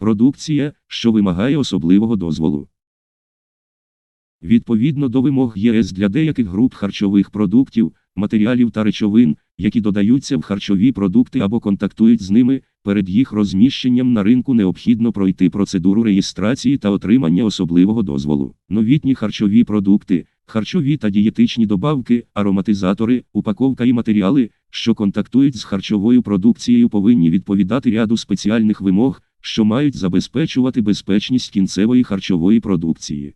Продукція, що вимагає особливого дозволу. Відповідно до вимог ЄС для деяких груп харчових продуктів, матеріалів та речовин, які додаються в харчові продукти або контактують з ними, перед їх розміщенням на ринку необхідно пройти процедуру реєстрації та отримання особливого дозволу. Новітні харчові продукти, харчові та дієтичні добавки, ароматизатори, упаковка і матеріали, що контактують з харчовою продукцією, повинні відповідати ряду спеціальних вимог, що мають забезпечувати безпечність кінцевої харчової продукції.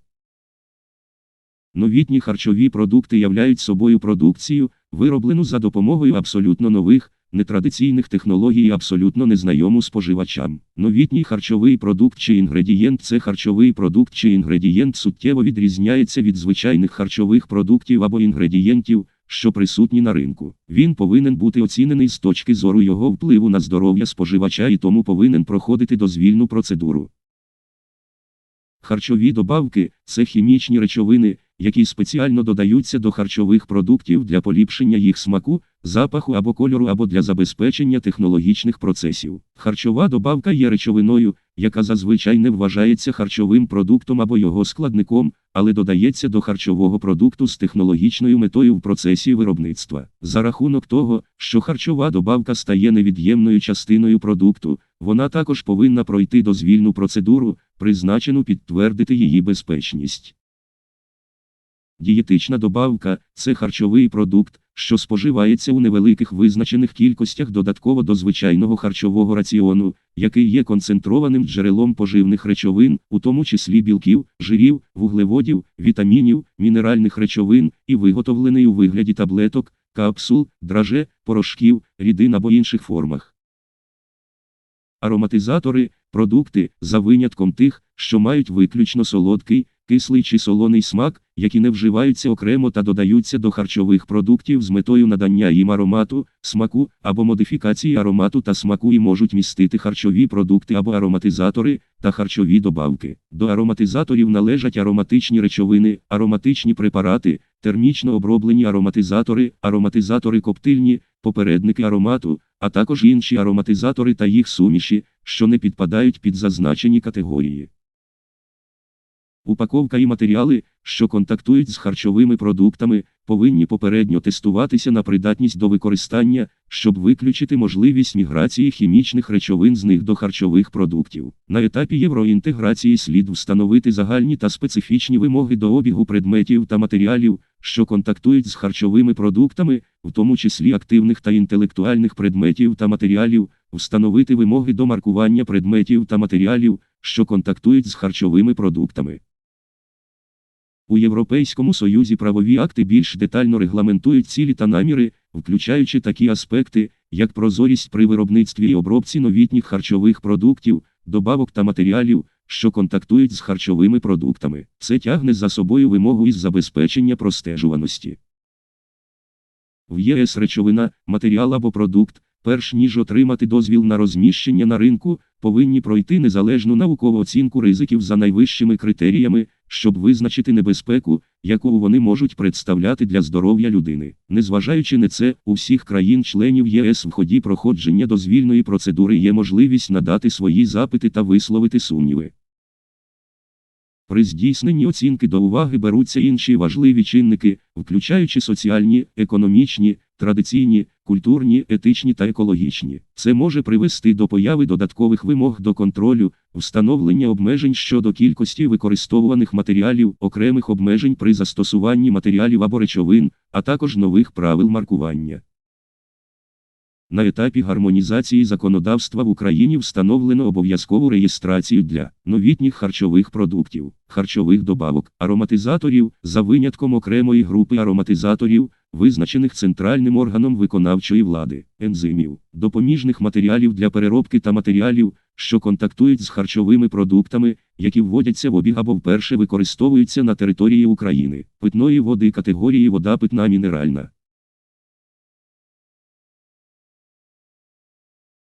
Новітні харчові продукти являють собою продукцію, вироблену за допомогою абсолютно нових, нетрадиційних технологій і абсолютно незнайому споживачам. Новітній харчовий продукт чи інгредієнт це харчовий продукт чи інгредієнт суттєво відрізняється від звичайних харчових продуктів або інгредієнтів, що присутні на ринку. Він повинен бути оцінений з точки зору його впливу на здоров'я споживача і тому повинен проходити дозвільну процедуру. Харчові добавки це хімічні речовини, які спеціально додаються до харчових продуктів для поліпшення їх смаку, запаху або кольору або для забезпечення технологічних процесів. Харчова добавка є речовиною, яка зазвичай не вважається харчовим продуктом або його складником, але додається до харчового продукту з технологічною метою в процесі виробництва. За рахунок того, що харчова добавка стає невід'ємною частиною продукту, вона також повинна пройти дозвільну процедуру, призначену підтвердити її безпечність. Дієтична добавка це харчовий продукт, що споживається у невеликих визначених кількостях додатково до звичайного харчового раціону, який є концентрованим джерелом поживних речовин, у тому числі білків, жирів, вуглеводів, вітамінів, мінеральних речовин, і виготовлений у вигляді таблеток, капсул, драже, порошків, рідин або інших формах. Ароматизатори продукти, за винятком тих, що мають виключно солодкий, кислий чи солоний смак, які не вживаються окремо та додаються до харчових продуктів з метою надання їм аромату, смаку або модифікації аромату та смаку і можуть містити харчові продукти або ароматизатори та харчові добавки. До ароматизаторів належать ароматичні речовини, ароматичні препарати, термічно оброблені ароматизатори, ароматизатори коптильні, попередники аромату, а також інші ароматизатори та їх суміші, що не підпадають під зазначені категорії. Упаковка і матеріали, що контактують з харчовими продуктами, повинні попередньо тестуватися на придатність до використання, щоб виключити можливість міграції хімічних речовин з них до харчових продуктів. На етапі євроінтеграції слід встановити загальні та специфічні вимоги до обігу предметів та матеріалів, що контактують з харчовими продуктами, в тому числі активних та інтелектуальних предметів та матеріалів, встановити вимоги до маркування предметів та матеріалів, що контактують з харчовими продуктами. У Європейському Союзі правові акти більш детально регламентують цілі та наміри, включаючи такі аспекти, як прозорість при виробництві і обробці новітніх харчових продуктів, добавок та матеріалів, що контактують з харчовими продуктами. Це тягне за собою вимогу із забезпечення простежуваності. В ЄС речовина, матеріал або продукт, перш ніж отримати дозвіл на розміщення на ринку, повинні пройти незалежну наукову оцінку ризиків за найвищими критеріями, щоб визначити небезпеку, яку вони можуть представляти для здоров'я людини. Незважаючи на це, у всіх країн-членів ЄС в ході проходження дозвільної процедури є можливість надати свої запити та висловити сумніви. При здійсненні оцінки до уваги беруться інші важливі чинники, включаючи соціальні, економічні, традиційні, культурні, етичні та екологічні. Це може привести до появи додаткових вимог до контролю, встановлення обмежень щодо кількості використовуваних матеріалів, окремих обмежень при застосуванні матеріалів або речовин, а також нових правил маркування. На етапі гармонізації законодавства в Україні встановлено обов'язкову реєстрацію для новітніх харчових продуктів, харчових добавок, ароматизаторів за винятком окремої групи ароматизаторів, визначених центральним органом виконавчої влади, ензимів, допоміжних матеріалів для переробки та матеріалів, що контактують з харчовими продуктами, які вводяться в обіг або вперше використовуються на території України, питної води категорії вода питна мінеральна.